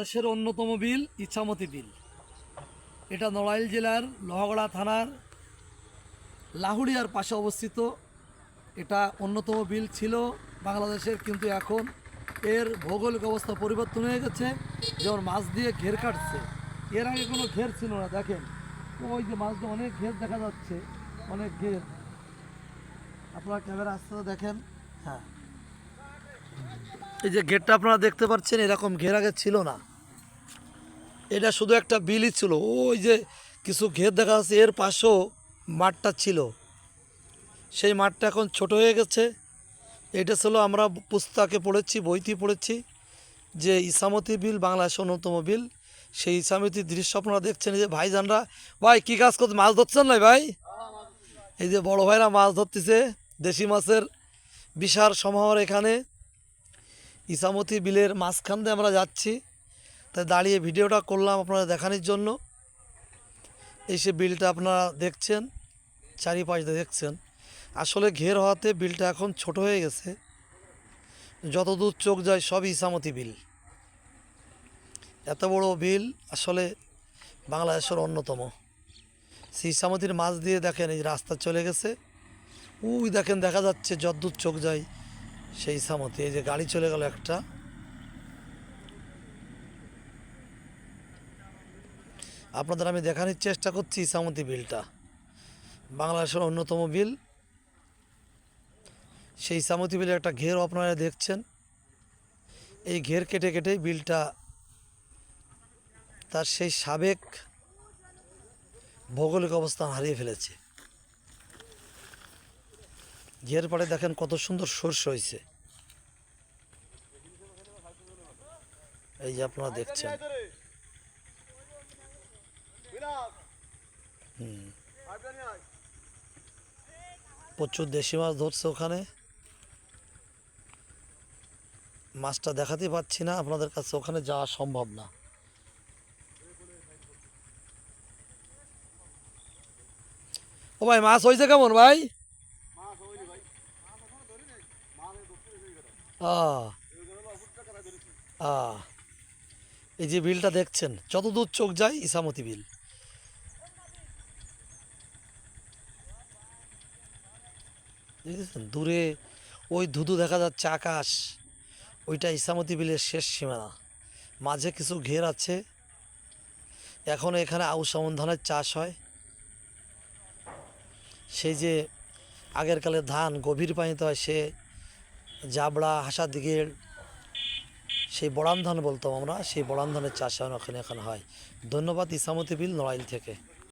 দেশের অন্যতম বিল ইচ্ছামতি বিল। এটা নড়াইল জেলার লোহাগড়া থানার লাহুড়িয়ার পাশে অবস্থিত। এটা অন্যতম বিল ছিল বাংলাদেশের, কিন্তু এখন এর ভৌগোলিক অবস্থা পরিবর্তন হয়ে গেছে, যেমন মাছ দিয়ে ঘের কাটছে। এর আগে কোনো ঘের ছিল না, দেখেন। ওই যে মাছ দিয়ে অনেক ঘের দেখা যাচ্ছে, অনেক ঘের। আপনারা ক্যামেরা আসতে দেখেন। হ্যাঁ। এই যে গেটটা আপনারা দেখতে পাচ্ছেন, এরকম ঘের আগে ছিল না। এটা শুধু একটা বিলই ছিল, ওই যে কিছু ঘের দেখা যাচ্ছে, এর পাশেও মাঠটা ছিল। সেই মাঠটা এখন ছোট হয়ে গেছে। এটা ছিল আমরা পুস্তকে পড়েছি বইতে পড়েছি, যে ইসামতি বিল, বাংলাদেশের অন্যতম বিল। সেই ইসামতির দৃশ্য আপনারা দেখছেন যে ভাইজানরা, ভাই, কী কাজ করতে, মাছ ধরছেন না ভাই? এই যে বড় ভাইরা মাছ ধরতেছে, দেশি মাছের বিশাল সমাহার এখানে। ইসামতি বিলের মাঝখান দিয়ে আমরা যাচ্ছি। তাই দাঁড়িয়ে ভিডিওটা করলাম আপনারা দেখানোর জন্য। এই সে বিলটা আপনারা দেখছেন চারিপাশ দেখছেন। আসলে ঘের হওয়াতে বিলটা এখন ছোট হয়ে গেছে। যত দূর চোখ যায় সবই ইসামতি বিল। এত বড় বিল আসলে বাংলাদেশের অন্যতম। সেই ইসামতির মাছ দিয়ে দেখেন এই রাস্তা চলে গেছে। ওই দেখেন দেখা যাচ্ছে যদ্দূর চোখ যায় সেই ইসামতি এই যে গাড়ি চলে গেল একটা। আপনাদের আমি দেখানোর চেষ্টা করছি ইসামতি বিলটা। বাংলাদেশের অন্যতম বিল। সেই ইসামতি বিলের একটা ঘের আপনারা দেখছেন। এই ঘের কেটে কেটে বিলটা তার সেই সাবেক ভৌগোলিক অবস্থান হারিয়ে ফেলেছে। ঘের পাড়ে দেখেন কত সুন্দর সর্ষে হয়েছে এই যে আপনারা দেখছেন। প্রচুর দেশি মাছ ধরছে ওখানে। মাছটা দেখাতে পাচ্ছি না আপনাদের কাছে ওখানে যাওয়া সম্ভব না। ও ভাই মাছ হয়েছে কেমন ভাই? এই যে বিলটা দেখছেন যত দূর চোখ যায় ইসামতি বিল। দেখেছেন? দূরে ওই ধুধু দেখা যাচ্ছে আকাশ, ওইটা ইসামতি বিলের শেষ সীমানা। মাঝে কিছু ঘের আছে। এখন এখানে আউশ আমন ধানের চাষ হয়। সেই যে আগের কালে ধান গভীর পানিতে হয়, সে জাবড়া হাসা দিকে সেই বড়ান ধান বলতাম আমরা, সেই বড়ান ধানের চাষ এখন এখানে হয়। ধন্যবাদ, ইসামতি বিল, নড়াইল থেকে।